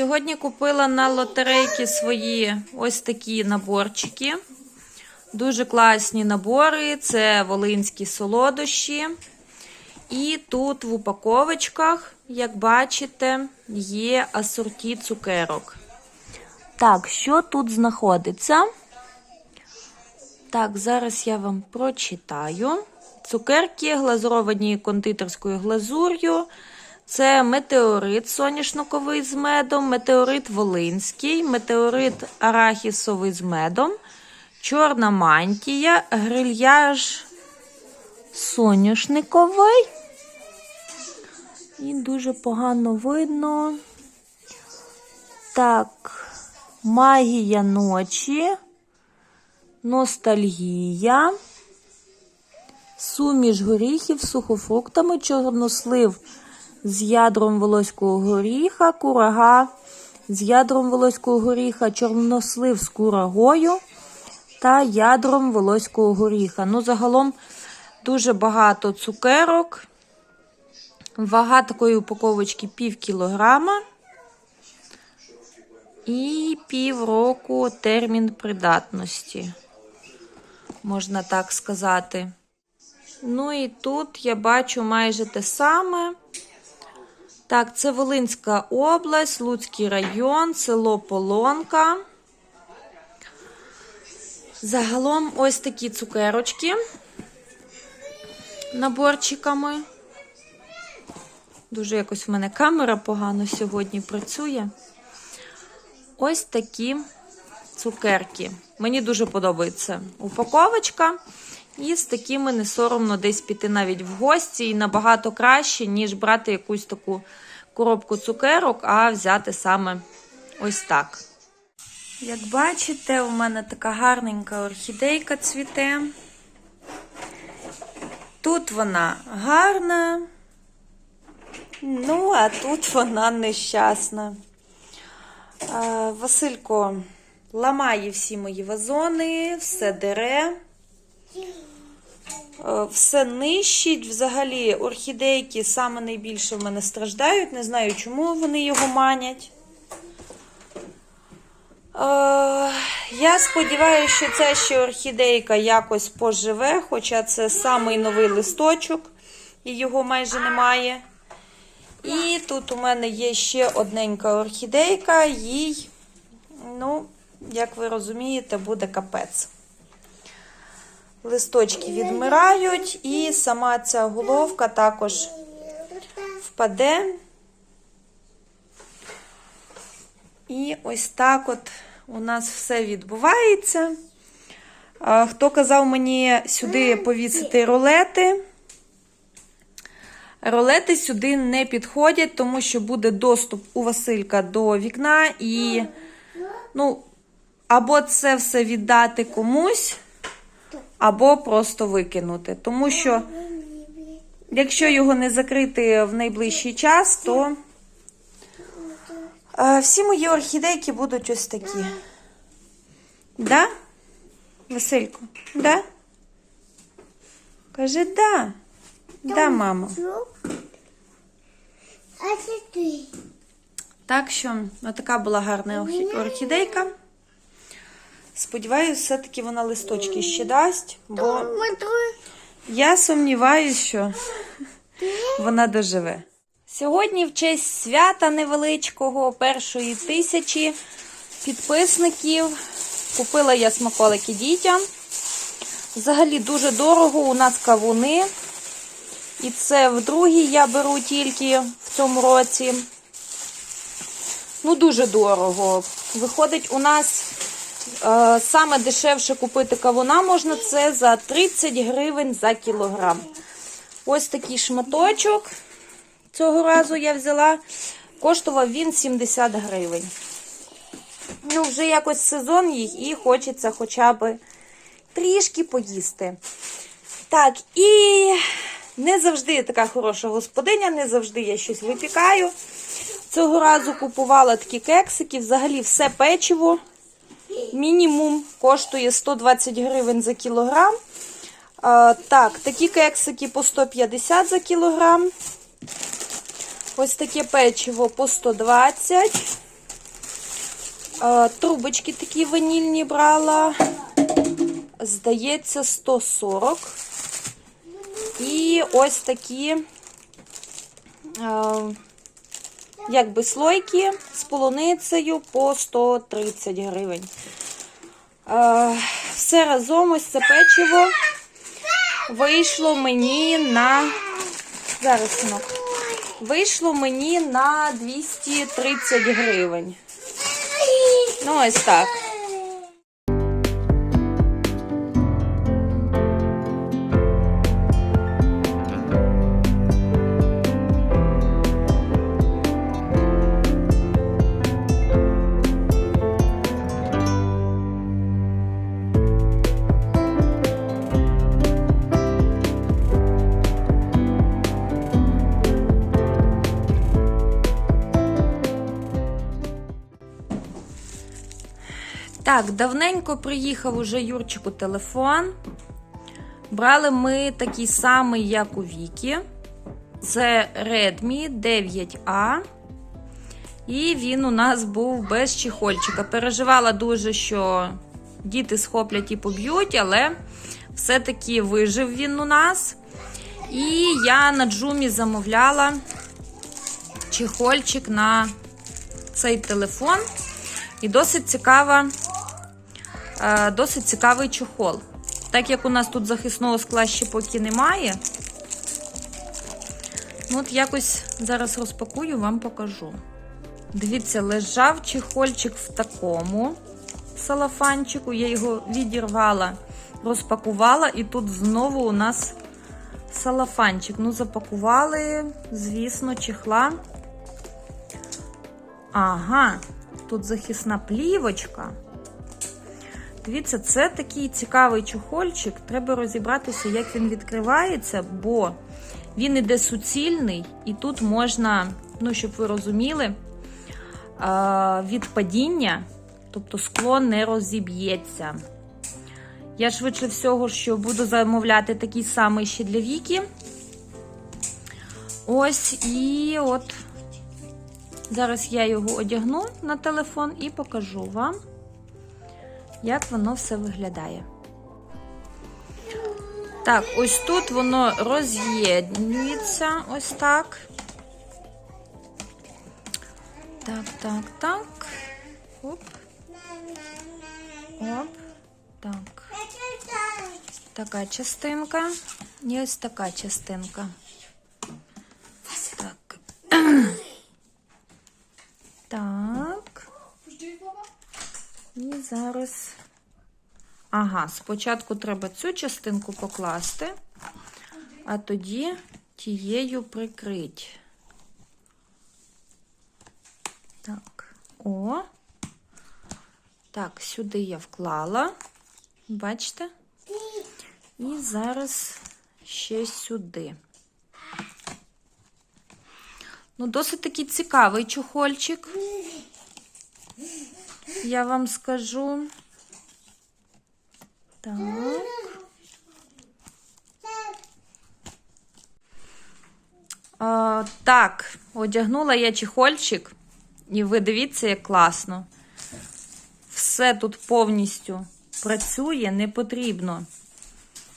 Сьогодні купила на лотерейки свої ось такі наборчики. Дуже класні набори. Це волинські солодощі. І тут в упаковочках, як бачите, є асорті цукерок. Так, що тут знаходиться? Так, зараз я вам прочитаю. Цукерки глазуровані кондитерською глазур'ю. Це метеорит соняшниковий з медом, метеорит волинський, метеорит арахісовий з медом, чорна мантія, грильяж соняшниковий. І дуже погано видно. Так, магія ночі, ностальгія, суміш горіхів сухофруктами, чорнослив з ядром волоського горіха, курага з ядром волоського горіха, чорнослив з курагою та ядром волоського горіха. Ну, загалом дуже багато цукерок. Вага такої упаковочки пів кілограма. І півроку термін придатності, можна так сказати. Ну і тут я бачу майже те саме. Так, це Волинська область, Луцький район, село Полонка. Загалом ось такі цукерочки наборчиками. Дуже якось в мене камера погано сьогодні працює. Ось такі цукерки. Мені дуже подобається упаковочка. І з такими не соромно десь піти навіть в гості. І набагато краще, ніж брати якусь таку коробку цукерок, а взяти саме ось так. Як бачите, у мене така гарненька орхідейка цвіте. Тут вона гарна, ну, а тут вона нещасна. Василько ламає всі мої вазони, все дере, все нищить. Взагалі, орхідейки саме найбільше в мене страждають. Не знаю, чому вони його манять. Я сподіваюся, що ця ще орхідейка якось поживе, хоча це самий новий листочок, і його майже немає. І тут у мене є ще одненька орхідейка, їй, ну, як ви розумієте, буде капець. Листочки відмирають, і сама ця головка також впаде. І ось так от у нас все відбувається. Хто казав мені сюди повісити ролети? Ролети сюди не підходять, тому що буде доступ у Василька до вікна, і, ну, або це все віддати комусь, або просто викинути. Тому що, якщо його не закрити в найближчий час, то всі мої орхідейки будуть ось такі. Да? Василько, да? Каже, да. Да, мамо. А це ти. Так що, така була гарна орхі- орхідейка. Сподіваюся, все-таки вона листочки ще дасть, бо я сумніваюся, що вона доживе. Сьогодні, в честь свята невеличкого, першої тисячі підписників, купила я смаколики дітям. Взагалі дуже дорого. У нас кавуни. І це вдруге я беру тільки в цьому році. Ну, дуже дорого. Виходить, у нас саме дешевше купити кавуна можна це за 30 гривень за кілограм. Ось такий шматочок. Цього разу я взяла. Коштував він 70 гривень. Ну, вже якось сезон їх і хочеться хоча б трішки поїсти. Так, і не завжди я така хороша господиня, не завжди я щось випікаю. Цього разу купувала такі кексики, взагалі все печиво. Мінімум коштує 120 гривень за кілограм. А, так, такі кексики по 150 за кілограм. Ось таке печиво по 120. Е, Трубочки такі ванільні брала. Здається, 140. І ось такі е, якби слойки з полуницею по 130 гривень. Е, Все разом ось це печиво вийшло мені на. Зараз, синок. Вийшло мені на 230 гривень. Ну, ось так. Так, давненько приїхав уже Юрчику телефон. Брали ми такий самий, як у Вікі. Це Redmi 9A. І він у нас був без чехольчика. Переживала дуже, що діти схоплять і поб'ють, але все-таки вижив він у нас. І я на джумі замовляла чехольчик на цей телефон. І досить цікава, досить цікавий чохол. Так як у нас тут захисного скла ще поки немає, ну от якось зараз розпакую, вам покажу. Дивіться, лежав чехольчик в такому салафанчику. Я його відірвала, розпакувала, і тут знову у нас салафанчик. Ну, запакували, звісно, чехла. Ага, тут захисна плівочка. Дивіться, це такий цікавий чохольчик. Треба розібратися, як він відкривається, бо він іде суцільний, і тут можна, ну, щоб ви розуміли, від падіння, тобто скло не розіб'ється. Я швидше всього, що буду замовляти такий самий ще для Віки. Ось і от зараз я його одягну на телефон і покажу вам, як воно все виглядає. Так, ось тут воно роз'єднується ось так. Так, так, так. Оп. Оп. Так. Така частинка. І ось така частинка. Так. Так. І зараз. Ага, спочатку треба цю частинку покласти, а тоді тією прикрить. Так, о. Так, сюди я вклала. Бачите? І зараз ще сюди. Ну, досить такий цікавий чохольчик. Я вам скажу. Так. А, так, одягнула я чехольчик. І ви дивіться, як класно. Все тут повністю працює, не потрібно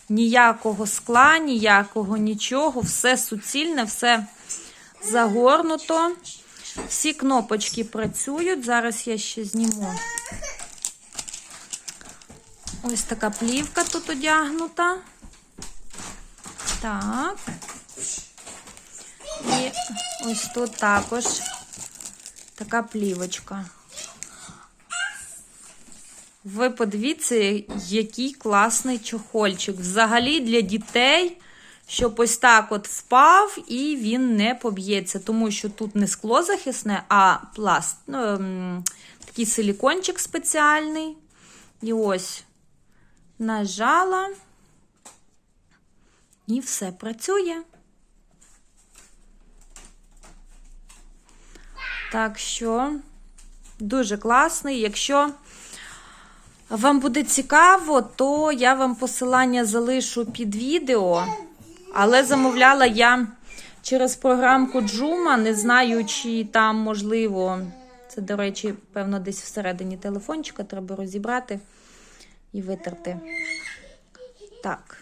ніякого скла, ніякого нічого, все суцільне, все загорнуто. Всі кнопочки працюють. Зараз я ще зніму. Ось така плівка тут одягнута. Так. І ось тут також така плівочка. Ви подивіться, який класний чохольчик. Взагалі для дітей, щоб ось так от впав і він не поб'ється. Тому що тут не скло захисне, а пласт. Ну, такий силікончик спеціальний. І ось нажала. І все працює. Так що дуже класний. Якщо вам буде цікаво, то я вам посилання залишу під відео. Але замовляла я через програмку Джума, не знаю, чи там, можливо, Це, до речі, певно, десь всередині телефончика треба розібрати і витерти. Так.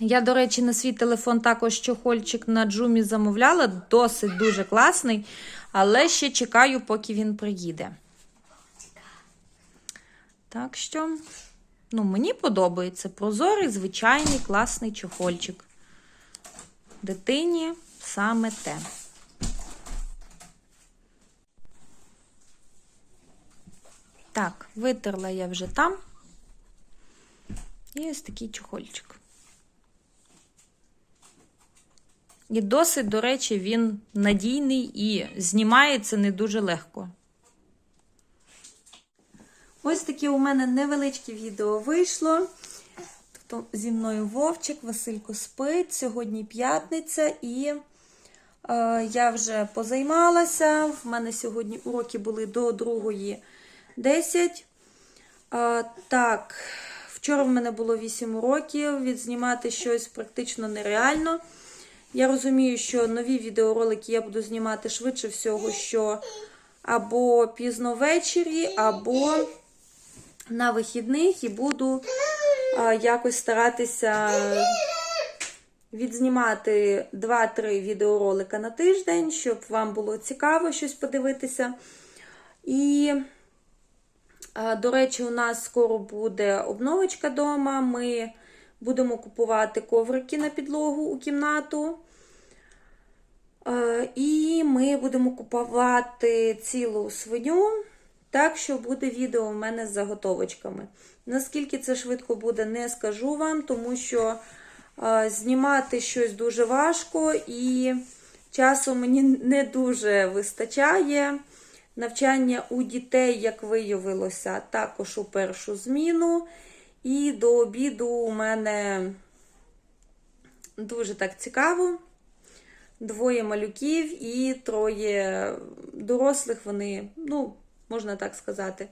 Я, до речі, на свій телефон також чохольчик на джумі замовляла. Досить дуже класний, але ще чекаю, поки він приїде. Так що, ну, мені подобається прозорий, звичайний класний чохольчик. Дитині саме те. Так, витерла я вже там. І ось такий чохольчик. І досить, до речі, він надійний і знімається не дуже легко. Ось таке у мене невеличке відео вийшло. Тобто зі мною Вовчик, Василько спить. Сьогодні п'ятниця, і е, я вже позаймалася. В мене сьогодні уроки були до 2.10. Е, так, вчора в мене було 8 уроків. Відзнімати щось практично нереально. Я розумію, що нові відеоролики я буду знімати швидше всього, що або пізно ввечері, або на вихідних, і буду а, якось старатися відзнімати 2-3 відеоролика на тиждень, щоб вам було цікаво щось подивитися. І, а, до речі, у нас скоро буде обновочка вдома. Ми будемо купувати коврики на підлогу у кімнату. І ми будемо купувати цілу свиню. Так що буде відео у мене з заготовочками. Наскільки це швидко буде, не скажу вам, тому що знімати щось дуже важко і часу мені не дуже вистачає. Навчання у дітей, як виявилося, також у першу зміну. І до обіду у мене дуже так цікаво. Двоє малюків і троє дорослих, вони, ну, можна так сказати,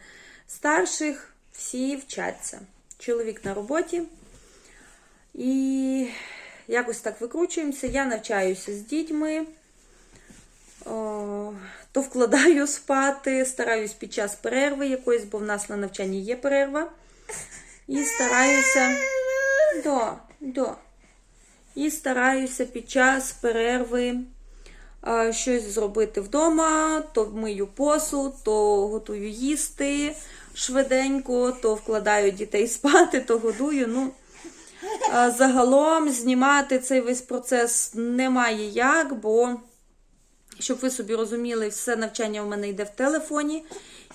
старших всі вчаться. Чоловік на роботі. І якось так викручуємося. Я навчаюся з дітьми, то вкладаю спати, стараюсь під час перерви якоїсь, бо в нас на навчанні є перерва. І стараюся до, до. І стараюся під час перерви а, щось зробити вдома, то мию посуд, то готую їсти швиденько, то вкладаю дітей спати, то годую. Ну, а, загалом знімати цей весь процес немає як, бо, щоб ви собі розуміли, все навчання в мене йде в телефоні.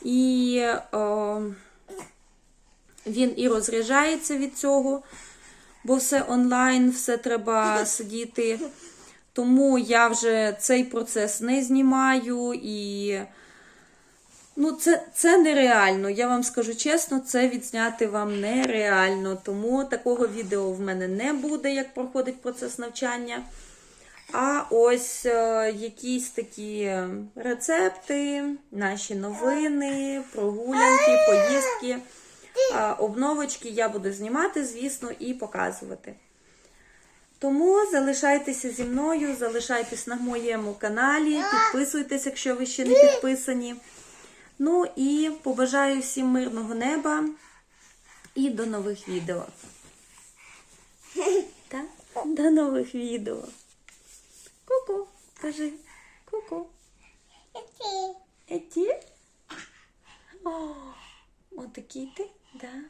І о, він і розряджається від цього, бо все онлайн, все треба сидіти. Тому я вже цей процес не знімаю і ну, це, це нереально. Я вам скажу чесно, це відзняти вам нереально. Тому такого відео в мене не буде, як проходить процес навчання. А ось е, якісь такі рецепти, наші новини, прогулянки, поїздки, е, обновочки я буду знімати, звісно, і показувати. Тому залишайтеся зі мною, залишайтесь на моєму каналі, підписуйтесь, якщо ви ще не підписані. Ну і побажаю всім мирного неба і до нових відео. Так? До нових відео. Ку-ку, кажи. Ку-ку. Еті? О, отакий ти, да?